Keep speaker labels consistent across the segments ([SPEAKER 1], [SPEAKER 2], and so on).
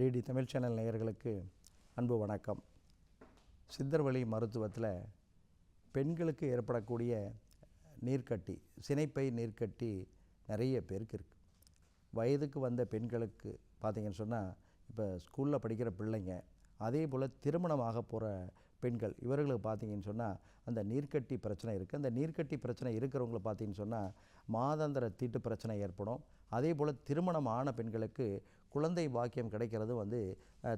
[SPEAKER 1] DD Tamil channel நேயர்களுக்கு அன்பு வணக்கம். சித்தர்வழி மருத்துவத்தில் பெண்களுக்கு ஏற்படக்கூடிய நீர்க்கட்டி சினைப்பை நீர்க்கட்டி நிறைய பேருக்கு இருக்குது வயதுக்கு வந்த பெண்களுக்கு பார்த்தீங்கன்னு சொன்னால் இப்போ ஸ்கூலில் படிக்கிற பிள்ளைங்க அதே போல் திருமணமாக போகிற பெண்கள் இவர்களுக்கு பார்த்தீங்கன்னு சொன்னால் அந்த நீர்க்கட்டி பிரச்சனை இருக்குது அந்த நீர்க்கட்டி பிரச்சனை இருக்கிறவங்களை பார்த்தீங்கன்னு சொன்னால் மாதாந்திர தீட்டு பிரச்சனை ஏற்படும். அதே போல் திருமணம் ஆன பெண்களுக்கு குழந்தை பாக்கியம் கிடைக்கிறது வந்து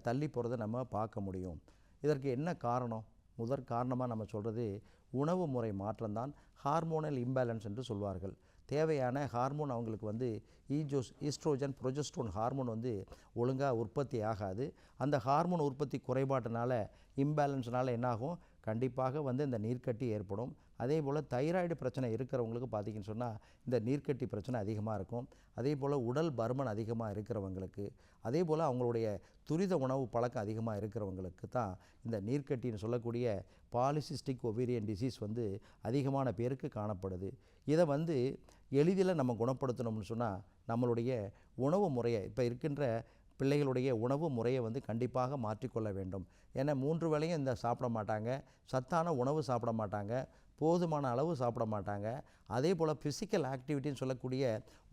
[SPEAKER 1] தள்ளி போகிறத நம்ம பார்க்க முடியும். இதற்கு என்ன காரணம்? முதற் காரணமாக நம்ம சொல்கிறது உணவு முறை மாற்றம்தான் ஹார்மோனல் இம்பேலன்ஸ் என்று சொல்வார்கள். தேவையான ஹார்மோன் அவங்களுக்கு வந்து ஈஜோஸ் ஈஸ்ட்ரோஜன் ப்ரொஜெஸ்ட்ரோன் ஹார்மோன் வந்து ஒழுங்காக உற்பத்தி ஆகாது. அந்த ஹார்மோன் உற்பத்தி குறைபாட்டினால இம்பேலன்ஸ்னால் என்னாகும்? கண்டிப்பாக வந்து இந்த நீர்க்கட்டி ஏற்படும். அதே போல் தைராய்டு பிரச்சனை இருக்கிறவங்களுக்கு பார்த்தீங்கன்னு சொன்னால் இந்த நீர்க்கட்டி பிரச்சனை அதிகமாக இருக்கும். அதே போல் உடல் பருமன் அதிகமாக இருக்கிறவங்களுக்கு அதே போல் அவங்களுடைய துரித உணவு பழக்கம் அதிகமாக இருக்கிறவங்களுக்கு தான் இந்த நீர்க்கட்டின்னு சொல்லக்கூடிய பாலிசிஸ்டிக் ஒவேரியன் டிசீஸ் வந்து அதிகமான பேருக்கு காணப்படுது. இதை வந்து எளிதில் நம்ம குணப்படுத்தணும்னு சொன்னால் நம்மளுடைய உணவு முறையை இப்போ இருக்கின்ற பிள்ளைகளுடைய உணவு முறையை வந்து கண்டிப்பாக மாற்றிக்கொள்ள வேண்டும். ஏன்னா மூன்று வேளையும் இந்த சாப்பிட மாட்டாங்க. சத்தான உணவு சாப்பிட மாட்டாங்க. போதுமான அளவு சாப்பிட மாட்டாங்க. அதே போல் ஃபிசிக்கல் ஆக்டிவிட்டின்னு சொல்லக்கூடிய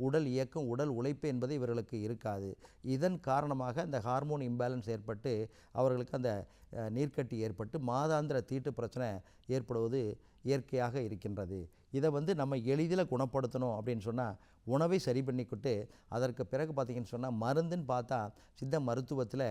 [SPEAKER 1] உடல் இயக்கம் உடல் உழைப்பு என்பது இவர்களுக்கு இருக்காது. இதன் காரணமாக இந்த ஹார்மோன் இம்பேலன்ஸ் ஏற்பட்டு அவர்களுக்கு அந்த நீர்க்கட்டி ஏற்பட்டு மாதாந்திர தீட்டு பிரச்சனை ஏற்படுவது இயற்கையாக இருக்கின்றது. இதை வந்து நம்ம எளிதில் குணப்படுத்தணும் அப்படின்னு சொன்னால் உணவை சரி பண்ணிக்கிட்டு அதற்கு பிறகு பார்த்திங்கன்னு சொன்னால் மருந்துன்னு பார்த்தா சித்த மருத்துவத்தில்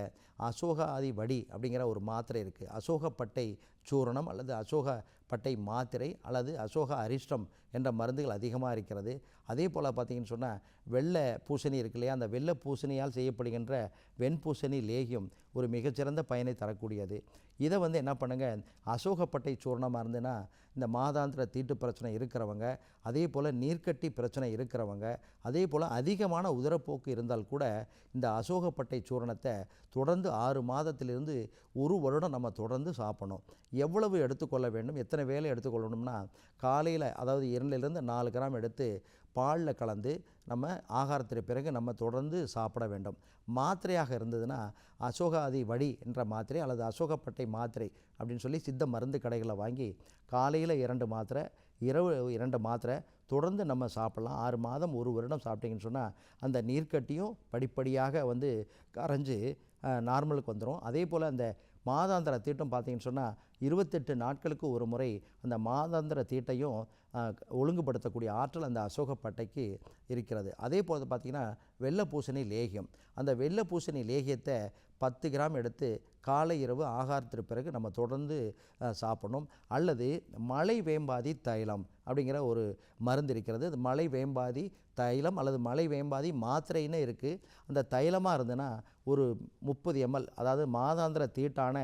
[SPEAKER 1] அசோக ஆதி வடி அப்படிங்கிற ஒரு மாத்திரை இருக்குது அசோகப்பட்டை சூரணம் அல்லது அசோக பட்டை மாத்திரை அல்லது அசோக அரிஷ்டம் என்ற மருந்துகள் அதிகமாக இருக்கிறது. அதே போல் பார்த்தீங்கன்னு சொன்னால் வெள்ளை பூசணி இருக்கு இல்லையா? அந்த வெள்ளை பூசணியால் செய்யப்படுகின்ற வெண்பூசணி லேகியம். ஒரு மிகச்சிறந்த பயனை தரக்கூடியது. இதை வந்து என்ன பண்ணுங்கள் அசோகப்பட்டை சூர்ணமாக இருந்துன்னா இந்த மாதாந்திர தீட்டு பிரச்சனை இருக்கிறவங்க அதே போல் நீர்க்கட்டி பிரச்சனை இருக்கிறவங்க அதே போல் அதிகமான உதரப்போக்கு இருந்தால் கூட இந்த அசோகப்பட்டை சூரணத்தை தொடர்ந்து ஆறு மாதத்திலிருந்து ஒரு வருடம் நம்ம தொடர்ந்து சாப்பிடணும். எவ்வளவு எடுத்துக்கொள்ள வேண்டும்? எத்தனை வேலை எடுத்துக்கொள்ளணும்னா காலையில் அதாவது இரண்டிலிருந்து நாலு கிராம் எடுத்து பாலில் கலந்து நம்ம ஆகாரத்திற்கு பிறகு நம்ம தொடர்ந்து சாப்பிட வேண்டும். மாத்திரையாக இருந்ததுன்னா அசோகா அசோகாதி வழி என்ற மாத்திரை அல்லது அசோகப்பட்டை மாத்திரை அப்படின்னு சொல்லி சித்த மருந்து கடைகளை வாங்கி காலையில் இரண்டு மாத்திரை இரவு இரண்டு மாத்திரை தொடர்ந்து நம்ம சாப்பிட்லாம். ஆறு மாதம் ஒரு வருடம் சாப்பிட்டீங்கன்னு சொன்னால் அந்த நீர்க்கட்டியும் படிப்படியாக வந்து கரைஞ்சு நார்மலுக்கு வந்துடும் அதே போல் அந்த மாதாந்திர தீட்டம் பார்த்தீங்கன்னு சொன்னால் இருபத்தெட்டு நாட்களுக்கு ஒரு முறை அந்த மாதாந்திர தீட்டையும் ஒழுங்குபடுத்தக்கூடிய ஆற்றல் அந்த அசோகப்பட்டைக்கு இருக்கிறது. அதே போல் பார்த்திங்கன்னா வெள்ளை பூசணி லேகியம். அந்த வெள்ளை பூசணி லேகியத்தை பத்து கிராம் எடுத்து காலை இரவு ஆகாரத்திற்கு பிறகு நம்ம தொடர்ந்து சாப்பிடணும். அல்லது மலை வேம்பாதி தைலம் அப்படிங்கிற ஒரு மருந்து இருக்கிறது. அது மலை வேம்பாதி தைலம் அல்லது மலை வேம்பாதி மாத்திரைன்னு இருக்குது அந்த தைலமாக இருந்ததுன்னா ஒரு முப்பது எம்எல் அதாவது மாதாந்திர தீட்டான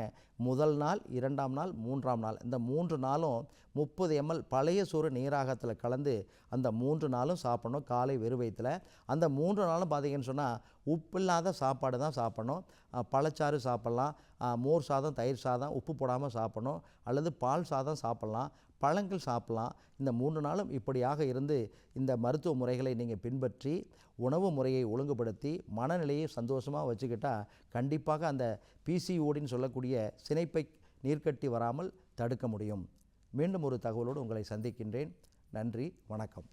[SPEAKER 1] முதல் நாள் இரண்டாம் நாள் மூன்றாம் நாள். இந்த மூன்று நாளும் முப்பது எம்எல் பழைய சோறு நீராகத்தில் கலந்து அந்த மூன்று நாளும் சாப்பிடணும் காலை வெறுவயத்தில். அந்த மூன்று நாளும் பார்த்திங்கன்னு சொன்னால் உப்பில்லாத சாப்பாடு தான் சாப்பிடணும். பழச்சாறு சாப்பிட்லாம். மோர் சாதம் தயிர் சாதம் உப்பு போடாமல் சாப்பிடணும். அல்லது பால் சாதம் சாப்பிட்லாம் பழங்கள் சாப்பிட்லாம். இந்த மூன்று நாளும் இப்படியாக இருந்து இந்த மருத்துவ முறைகளை நீங்கள் பின்பற்றி உணவு முறையை ஒழுங்குபடுத்தி மனநிலையை சந்தோஷமாக வச்சுக்கிட்டால் கண்டிப்பாக அந்த பிசிஓடின்னு சொல்லக்கூடிய சினைப்பை நீர்க்கட்டி வராமல் தடுக்க முடியும். மீண்டும் ஒரு தகவலோடு உங்களை சந்திக்கின்றேன். நன்றி வணக்கம்.